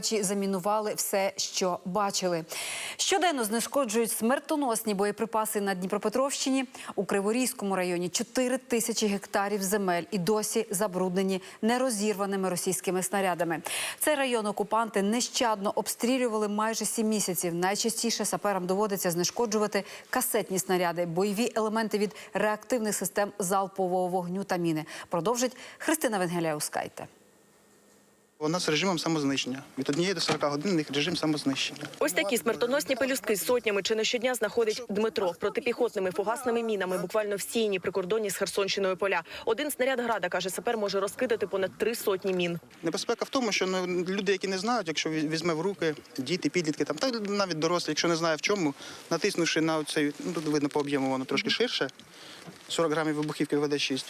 Чи замінували все, що бачили. Щоденно знешкоджують смертоносні боєприпаси на Дніпропетровщині. У Криворізькому районі 4 тисячі гектарів земель і досі забруднені нерозірваними російськими снарядами. Цей район окупанти нещадно обстрілювали майже сім місяців. Найчастіше саперам доводиться знешкоджувати касетні снаряди, бойові елементи від реактивних систем залпового вогню та міни. Продовжить Христина Венгеляускайте. У нас режимом самознищення. Від однієї до 40 годин у них режим самознищення. Ось такі смертоносні пелюстки з сотнями чи не щодня знаходить Дмитро протипіхотними фугасними мінами, буквально всіяні прикордонні з Херсонщиною поля. Один снаряд града каже, сапер може розкидати понад три сотні мін. Небезпека в тому, що ну, люди, які не знають, якщо візьме в руки діти, підлітки, там та навіть дорослі, якщо не знає в чому, натиснувши на цей, ну тут видно по об'єму воно трошки ширше, 40 грамів вибухівки ВД-6.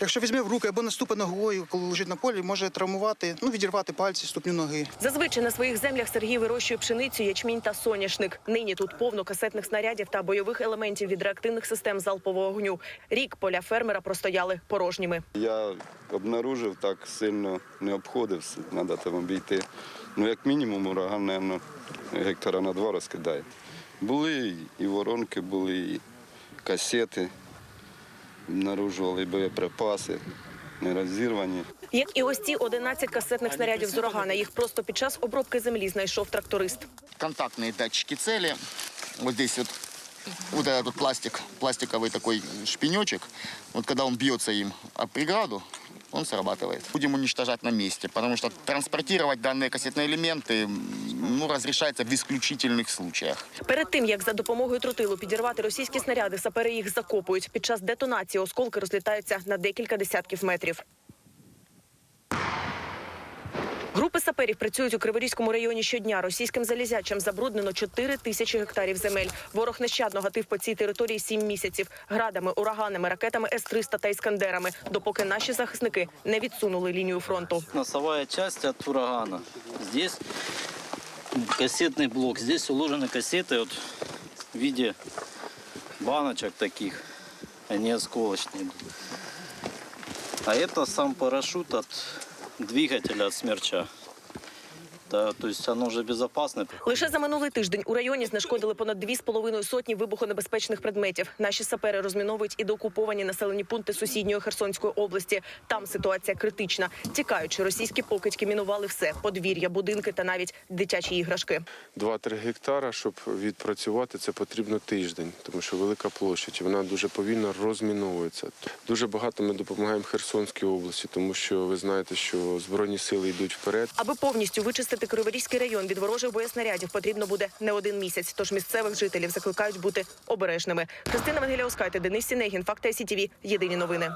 Якщо візьме в руки або наступить ногою, коли лежить на полі, може травмувати, ну відірвати пальці, ступню ноги. Зазвичай на своїх землях Сергій вирощує пшеницю, ячмінь та соняшник. Нині тут повно касетних снарядів та бойових елементів від реактивних систем залпового вогню. Рік поля фермера простояли порожніми. Я обнаружив, так сильно не обходився, треба там обійти. Ну, як мінімум, ураган, мабуть, гектара на два розкидає. Були і воронки, були і касети, обнаружували і боєприпаси, не розірвані. Як і ось ці 11 касетних снарядів з урагана. Їх просто під час обробки землі знайшов тракторист. контактные датчики цели. Вот здесь вот вот этот вот пластик, пластиковый такой шпинечек. Вот когда он бьется им о преграду, он срабатывает. Будем уничтожать на месте, потому что транспортировать данные кассетные элементы м, ну, разрешается в исключительных случаях. Перед тим як за допомогою тротилу підірвати російські снаряди, сапери їх закопують. Під час детонації осколки розлітаються на декілька десятків метрів. Групи саперів працюють у Криворізькому районі щодня. Російським залізячам забруднено 4 тисячі гектарів земель. Ворог нещадно гатив по цій території 7 місяців градами, ураганами, ракетами С-300 та іскандерами, допоки наші захисники не відсунули лінію фронту. носовая часть от урагана. Здесь кассетный блок. Здесь уложены кассеты вот в виде баночек таких. Они осколочные. А это сам парашют от двигателя от смерча. Да, то есть оно уже безопасное. Лише за минулий тиждень у районі знешкодили понад дві з половиною сотні вибухонебезпечних предметів. Наші сапери розміновують і доокуповані населені пункти сусідньої Херсонської області. Там ситуація критична. Тікаючи, російські покидьки мінували все: подвір'я, будинки та навіть дитячі іграшки. 2-3 гектара, щоб відпрацювати, це потрібно тиждень, тому що велика площа, і вона дуже повільно розміновується. Дуже багато ми допомагаємо Херсонській області, тому що ви знаєте, що збройні сили йдуть вперед. Аби повністю вичистити Криворізький район від ворожих боєснарядів, потрібно буде не один місяць. Тож місцевих жителів закликають бути обережними. Христина Вангеліоскайте, Денис Сінегін, Факти СІТВ. Єдині новини.